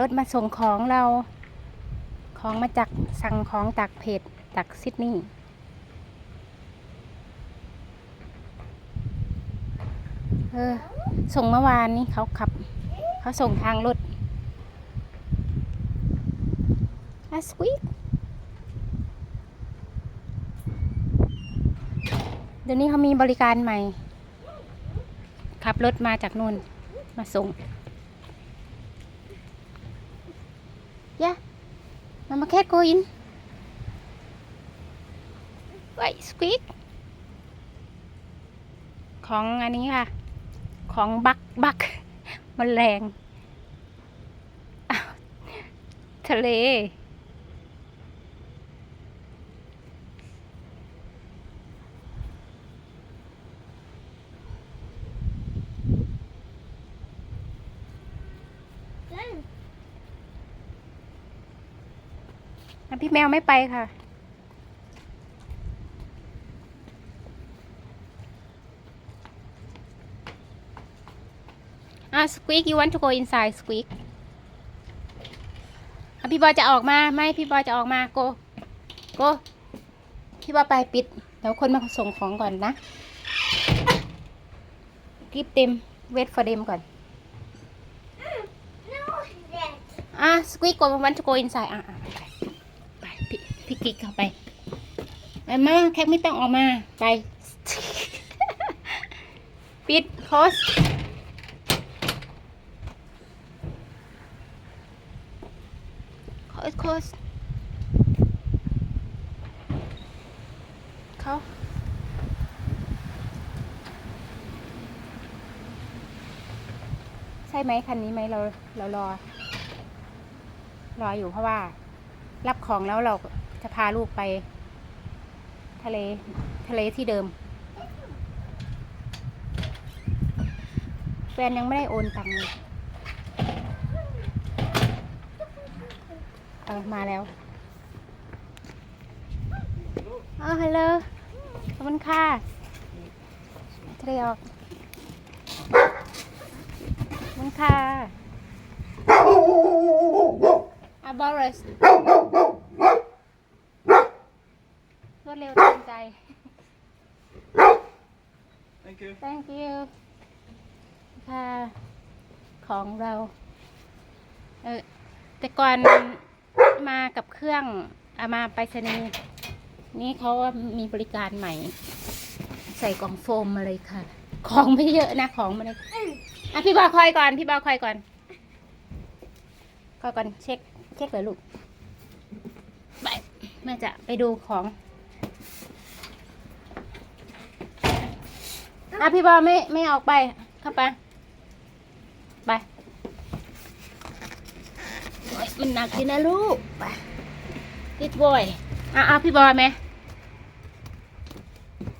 รถมาส่งของเรา ของมาจากสั่งของจากเพจจากซิดนีย์เออ ส่งเมื่อวานนี้เขาขับ เขาส่งทางรถอาสวีทเดี๋ยวนี้เขามีบริการใหม่ ขับรถมาจากนู่นมาส่ง ยมามาแค่โกอินไว้สควิกของอันนี้ค่ะ ของบักบักมแมลงอ้าทะเล พี่แมวไม่ไปค่ะ อะ squeak you want to go inside squeak อะพี่บอยจะออกมาไม่พี่บอยจะออกมา go go พี่บอยไปปิด เดี๋ยวคนมาส่งของก่อนนะรีบเต็ม wait for them ก่อน อะ squeak go want to go inside อะอะไปไป พี่กิ๊กเข้าไปไปมาแค่ไม่ต้องออกมาไป ปิดโคสโคสโคสเขาใช่ไหมคันนี้ไหมเราเรารอ รออยู่เพราะว่า รับของแล้วเรา จะพาลูกไป ทะเลทะเลที่เดิม แฟนยังไม่ได้โอนตังค์เลยเออมาแล้วอ้าวฮัลโหลขอบคุณค่ะทะเลออกขอบคุณค่ะอาบอรัสร วดเร็วทันใจ Thank you. thank you ค่ะ ของเรา เออแต่ก่อนมากับเครื่องเอามาไปรษณีย์นี่เขาว่ามีบริการใหม่ ใส่กล่องโฟมมาเลยค่ะ ของไม่เยอะนะ ของไมันอะพี่บอคอยก่อน พี่บอคอยก่อนคอยก่อนเช็ค เช็คเลยลูกไปแม่จะไปดูของ อะพี่บอไม่ไม่ออกไป เข้าไป ไปโอ๊ยมันหนักจริงนะลูก ไปติดบอยอะเอาพี่บอยไหม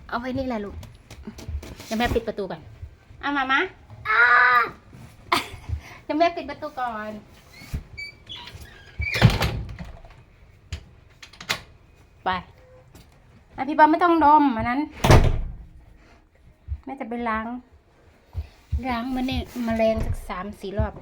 เอาไว้นี่แหละลูกเดี๋ยวแม่ปิดประตูก่อนอะมามาเดี๋ยวแม่ปิดประตูก่อนไปอะพี่บอลไม่ต้องดมอันนั้น แม่จะไปล้างล้างมันเนี่ยแมลงสักสามสี่รอบ